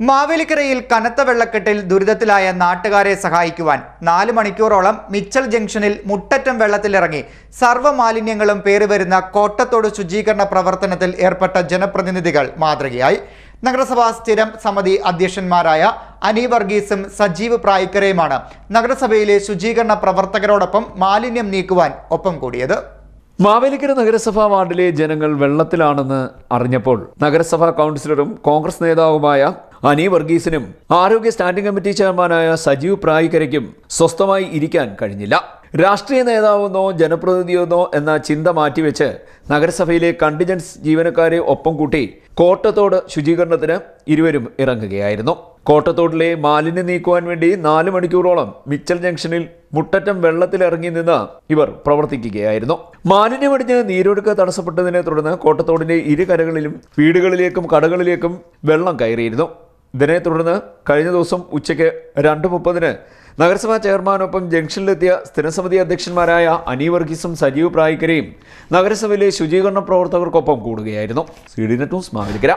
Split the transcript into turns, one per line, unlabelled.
മാവേലിക്കരയിൽ കനത്ത വെള്ളക്കെട്ടിൽ ദുരിതത്തിലായ നാട്ടുകാരെ സഹായിക്കുവാൻ നാല് മണിക്കൂറോളം മിച്ചൽ ജംഗ്ഷനിൽ മുട്ടറ്റം വെള്ളത്തിലിറങ്ങി സർവമാലിന്യങ്ങളും പേറിവരുന്ന കോട്ടത്തോട് ശുചീകരണ പ്രവർത്തനത്തിൽ ഏർപ്പെട്ട ജനപ്രതിനിധികൾ മാതൃകയായി. നഗരസഭാ സ്ഥിരം സമിതി അധ്യക്ഷന്മാരായ അനി വർഗീസും സജീവ് പ്രായിക്കരയുമാണ് നഗരസഭയിലെ ശുചീകരണ പ്രവർത്തകരോടൊപ്പം മാലിന്യം നീക്കുവാൻ ഒപ്പം കൂടിയത്.
മാവേലിക്കര നഗരസഭാ വാർഡിലെ ജനങ്ങൾ വെള്ളത്തിലാണെന്ന് അറിഞ്ഞപ്പോൾ നഗരസഭാ കൗൺസിലറും കോൺഗ്രസ് നേതാവുമായ അനി വർഗീസിനും ആരോഗ്യ സ്റ്റാൻഡിംഗ് കമ്മിറ്റി ചെയർമാനായ സജീവ് പ്രായിക്കരയ്ക്കും സ്വസ്ഥമായി ഇരിക്കാൻ കഴിഞ്ഞില്ല. രാഷ്ട്രീയ നേതാവെന്നോ ജനപ്രതിനിധിയെന്നോ എന്ന ചിന്ത മാറ്റിവെച്ച് നഗരസഭയിലെ കണ്ടിജൻസ് ജീവനക്കാരെ ഒപ്പം കൂട്ടി കോട്ടത്തോട് ശുചീകരണത്തിന് ഇരുവരും ഇറങ്ങുകയായിരുന്നു. കോട്ടത്തോട്ടിലെ മാലിന്യം നീക്കുവാൻ വേണ്ടി നാല് മണിക്കൂറോളം മിച്ചൽ ജംഗ്ഷനിൽ മുട്ടറ്റം വെള്ളത്തിലിറങ്ങി നിന്ന് ഇവർ പ്രവർത്തിക്കുകയായിരുന്നു. മാലിന്യമടിഞ്ഞ് നീരൊഴുക്ക് തടസ്സപ്പെട്ടതിനെ തുടർന്ന് കോട്ടത്തോടിന്റെ ഇരുകരകളിലും വീടുകളിലേക്കും കടകളിലേക്കും വെള്ളം കയറിയിരുന്നു. ഇതിനെ തുടർന്ന് കഴിഞ്ഞ ദിവസം ഉച്ചയ്ക്ക് രണ്ട് മുപ്പതിന് നഗരസഭാ ചെയർമാനൊപ്പം ജംഗ്ഷനിലെത്തിയ സ്ഥിരസമിതി അധ്യക്ഷന്മാരായ അനി വർഗീസും സജീവ് പ്രായിക്കരെയും നഗരസഭയിലെ ശുചീകരണ പ്രവർത്തകർക്കൊപ്പം കൂടുകയായിരുന്നു. C D net news Mavelikkara.